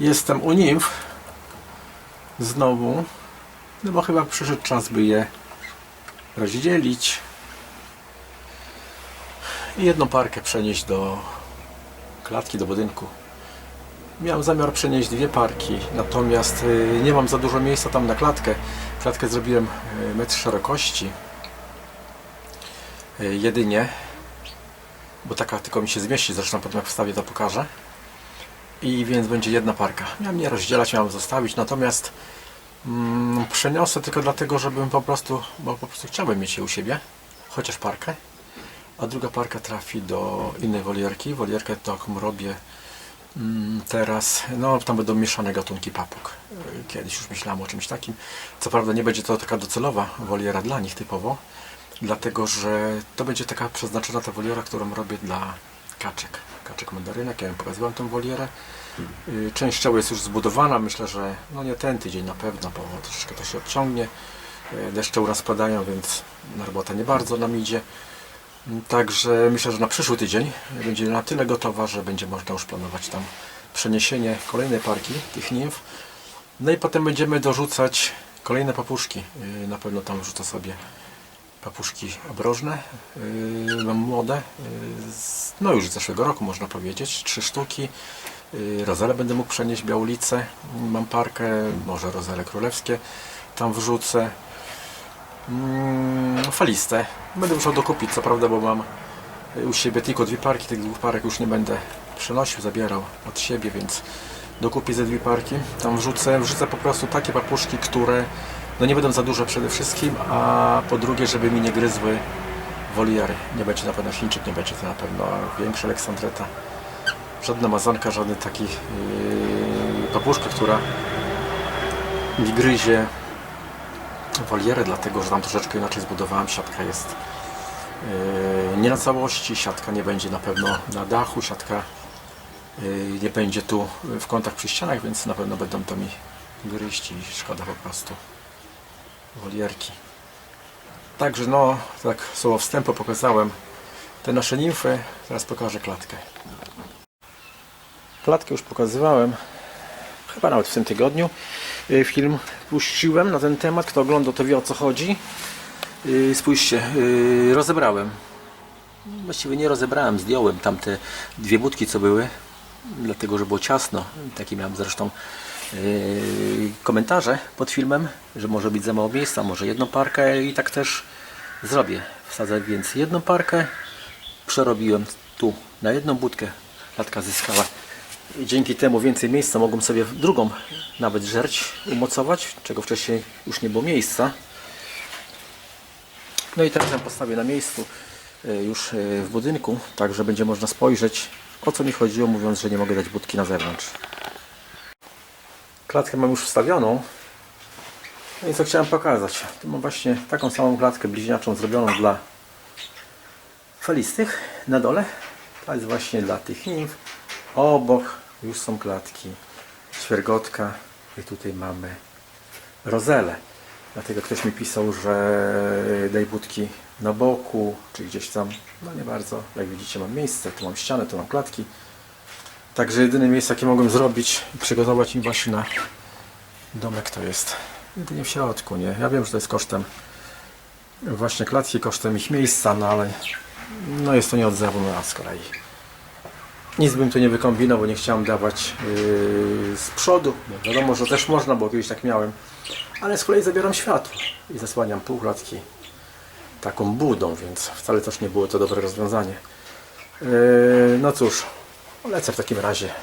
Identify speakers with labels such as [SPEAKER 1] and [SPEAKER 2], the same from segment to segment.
[SPEAKER 1] Jestem u nimf. Znowu. No bo chyba przyszedł czas, by je rozdzielić. I jedną parkę przenieść do klatki, do budynku. Miałem zamiar przenieść dwie parki, natomiast y, nie mam za dużo miejsca tam na klatkę. Klatkę zrobiłem y, metr szerokości. Y, Jedynie, bo taka tylko mi się zmieści, zresztą potem jak wstawię to pokażę. I więc będzie jedna parka. Miałem nie rozdzielać, miałem zostawić, natomiast mm, przeniosę tylko dlatego, żebym po prostu, bo po prostu chciałbym mieć je u siebie, chociaż parkę. A druga parka trafi do innej wolierki. Wolierkę taką robię mm, teraz, no tam będą mieszane gatunki papug. Kiedyś już myślałem o czymś takim. Co prawda nie będzie to taka docelowa woliera dla nich typowo, dlatego że to będzie taka przeznaczona ta woliera, którą robię dla kaczek. Kaczek mandarynek, ja im pokazywałem tą wolierę. Y, Część szczeły jest już zbudowana, myślę, że no nie ten tydzień na pewno, bo troszeczkę to się odciągnie. Y, Deszcze u nas spadają, więc robota nie bardzo nam idzie. Mm, Także myślę, że na przyszły tydzień będzie na tyle gotowa, że będzie można już planować tam przeniesienie kolejnej parki tych nimf. No i potem będziemy dorzucać kolejne papuszki. Y, Na pewno tam wrzucę sobie papuszki obrożne, yy, mam młode, yy, no już z zeszłego roku można powiedzieć, trzy sztuki. Yy, rozele będę mógł przenieść, białolicę, mam parkę, może rozele królewskie tam wrzucę. Mm, faliste. Będę musiał dokupić, co prawda, bo mam u siebie tylko dwie parki, tych dwóch parek już nie będę przenosił, zabierał od siebie, więc dokupię ze dwie parki. Tam wrzucę, wrzucę po prostu takie papuszki, które no nie będą za duże przede wszystkim, a po drugie, żeby mi nie gryzły woliery. Nie będzie na pewno Chińczyk, nie będzie to na pewno większa Aleksandreta. Żadna mazanka, żadny taki yy, papuszka, która mi gryzie wolierę, dlatego że tam troszeczkę inaczej zbudowałem. Siatka jest yy, nie na całości, siatka nie będzie na pewno na dachu, siatka yy, nie będzie tu w kątach przy ścianach, więc na pewno będą to mi gryźć i szkoda po prostu wolierki. Także no, tak słowo wstępu pokazałem te nasze nimfy, teraz pokażę klatkę. Klatkę już pokazywałem, chyba nawet w tym tygodniu. Y, Film puściłem na ten temat, kto oglądał to wie o co chodzi. Y, Spójrzcie, y, rozebrałem. Właściwie nie rozebrałem, zdjąłem tamte dwie budki co były, dlatego że było ciasno. Takie miałem zresztą komentarze pod filmem, że może być za mało miejsca, może jedną parkę i tak też zrobię. Wsadzę więc jedną parkę, przerobiłem tu na jedną budkę, klatka zyskała. Dzięki temu więcej miejsca mogłem sobie drugą nawet żerć umocować, czego wcześniej już nie było miejsca. No i teraz ją postawię na miejscu y, już y, w budynku, tak że będzie można spojrzeć o co mi chodziło mówiąc, że nie mogę dać budki na zewnątrz. Klatkę mam już wstawioną. No i co chciałem pokazać. Tu mam właśnie taką samą klatkę bliźniaczą zrobioną dla falistych na dole. To jest właśnie dla tych nimf. Obok już są klatki ćwiergotka i tutaj mamy rozele. Dlatego ktoś mi pisał, że daj budki na boku, czy gdzieś tam. No nie bardzo. Jak widzicie mam miejsce, tu mam ścianę, tu mam klatki. Także jedyne miejsce jakie mogłem zrobić i przygotować im właśnie na domek to jest jedynie w środku, nie? Ja wiem, że to jest kosztem właśnie klatki, kosztem ich miejsca, no ale no jest to nie od zero na z kolei. Nic bym tu nie wykombinował, nie chciałem dawać yy, z przodu. No, wiadomo, że też można, bo kiedyś tak miałem. Ale z kolei zabieram światło i zasłaniam pół klatki taką budą, więc wcale też nie było to dobre rozwiązanie. Yy, no cóż, lecę w takim razie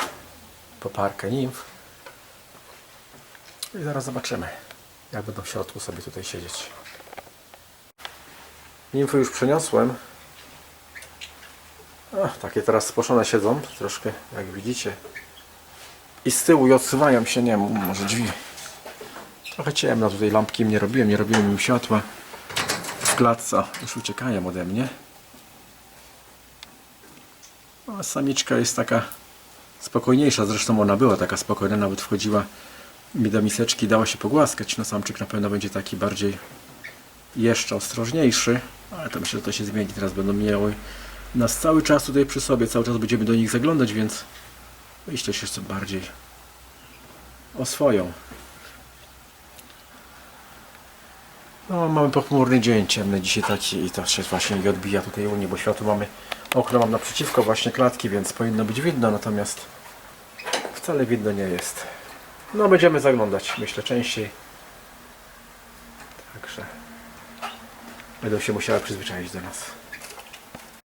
[SPEAKER 1] po parkę nimf. I zaraz zobaczymy, jak będą w środku sobie tutaj siedzieć. Nimfy już przeniosłem. Ach, takie teraz spłoszone siedzą, troszkę jak widzicie. I z tyłu i odsuwają się, nie wiem, może drzwi. Trochę ciemno, tutaj lampki nie robiłem, nie robiłem im światła. W klatce już uciekają ode mnie. A samiczka jest taka spokojniejsza, zresztą ona była taka spokojna, nawet wchodziła mi do miseczki, dała się pogłaskać. No samczyk na pewno będzie taki bardziej jeszcze ostrożniejszy, ale to myślę, że to się zmieni. Teraz będą miały nas cały czas tutaj przy sobie, cały czas będziemy do nich zaglądać, więc myślę, że jeszcze bardziej o swoją. No, mamy pochmurny dzień, ciemny dzisiaj taki i to się właśnie nie odbija tutaj u mnie, bo światło mamy, okno mam naprzeciwko właśnie klatki, więc powinno być widno, natomiast wcale widno nie jest. No, będziemy zaglądać, myślę, częściej. Także będą się musiały przyzwyczaić do nas.